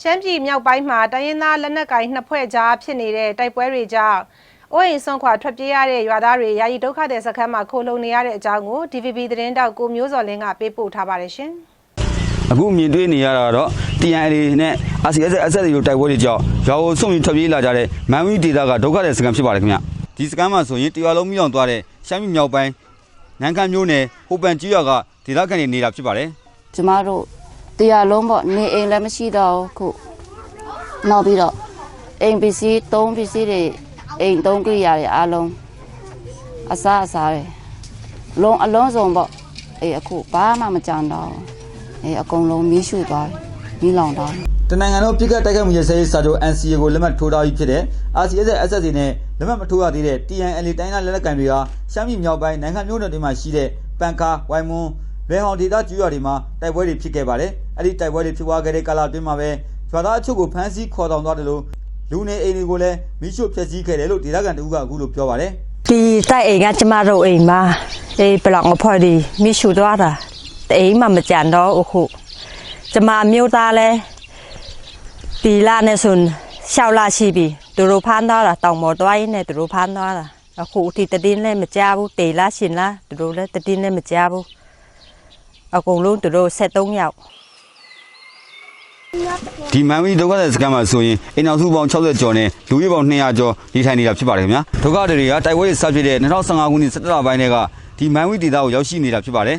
ရှမ်းပြည်မြောက်ပိုင်းမှာတိုင်းရင်းသားလက်နက်ကိုင်နှစ်ဖွဲ့ကြားဖြစ်နေတဲ့တိုက်ပွဲတွေကြောင့်အိုးအိမ်ဆွန့်ခွာထွက်ပြေးရတဲ့ရွာသားတွေယာယီဒုက္ခသည်စခန်းမှာခိုလုံနေရတဲ့အကြောင်းကို DVB သတင်းတောက်ကိုမျိုးစော်လင်းကပေးပို့ထားပါတယ်ရှင်။အခုမြင်တွေ့နေရတာတော့ TNL နဲ့ RCS SS တို့တိုက်ပွဲတွေကြောင့်ရွာကိုဆုံးပြီးထွက်ပြေးလာကြတဲ့မန်ဝီဒေတာကဒုက္ခတဲ့စခန်းဖြစ်ပါတယ်ခင်ဗျဒီစခန်းမှာဆိုရင်တရွာလုံးမိအောင်သွားတဲ့ရှမ်းပြည်မြောက်ပိုင်းနန်းခမ်းမျိုးနယ်ဟိုပန်ကြီးရွာကဒေသခံတွေနေတာဖြစ်ပါတယ်ကျမတို့ တရားလုံးပေါ့နေအိမ်လည်းမရှိတော့ဘူးခုနောက်ပြီးတော့အိမ်ပစ္စည်းသုံးပစ္စည်းတွေအိမ်သုံးကိရိယာတွေအားလုံးအစားအစားတွေလုံးအလုံးစုံပေါ့အေးအခုဘာမှမကြံတော့ဘူးအေးအကုန်လုံးမီးရှို့သွားတယ်မီးလောင်သွားတယ်တနင်္ဂနွေတို့ပြစ်ခတ်တိုက်ခိုက်မှုရစရေးစာချုပ် NCA ကိုလက်မှတ်ထိုးထားပြီးဖြစ်တဲ့ RCS SS နဲ့လက်မှတ်မထိုးရသေးတဲ့ TNL တိုင်းသားလက်နက်ကိုင်တွေဟာရှမ်းပြည်မြောက်ပိုင်းနိုင်ငံမျိုးနယ်တွေမှာရှိတဲ့ပန်ကာဝိုင်မွန်း လဲဟောင်ဒေသကျူးရွာတွေမှာတိုက်ပွဲတွေဖြစ်ခဲ့ပါတယ်။အဲ့ဒီတိုက်ပွဲတွေဖြစ်ပွားခဲ့တဲ့ကာလအတွင်းမှာပဲရွာသားအချို့ကိုဖမ်းဆီးခေါ်ဆောင်သွားတယ်လို့လူနေအိမ်တွေကိုလည်းမိရှို့ဖျက်ဆီးခဲ့တယ်လို့ဒေသခံတဦးကအခုလိုပြောပါတယ်။ဒီတိုက်အိမ်ကကျမတို့အိမ်မှာဒီပလောင်အဖော်ဒီမိရှူသွားတာတအိမ်မှမကြံတော့အခုကျမမျိုးသားလဲဒီလာနဲ့ဆွန်ရှောက်လာရှိပြီသူတို့ဖမ်းသွားတာတောင်မော်တွိုင်းနဲ့သူတို့ဖမ်းသွားတာအခုဒီတည်င်းလည်းမကြဘူးတေလာရှင်လားသူတို့လည်းတည်င်းလည်းမကြဘူး အကုန်လုံးသူတို့73ယောက်ဒီမန်ဝီဒုက္ခသည်စခန်းမှာဆိုရင်အိမ်အောင်စုပေါင်း60ကျော်နဲ့လူကြီးပေါင်း200ကျော်နေထိုင်နေတာဖြစ်ပါတယ်ခင်ဗျာဒုက္ခသည်တွေကတိုက်ပွဲတွေစဖြစ်တဲ့2015ခုနှစ်17လပိုင်းတည်းကဒီမန်ဝီဒေသကိုရောက်ရှိနေတာဖြစ်ပါတယ်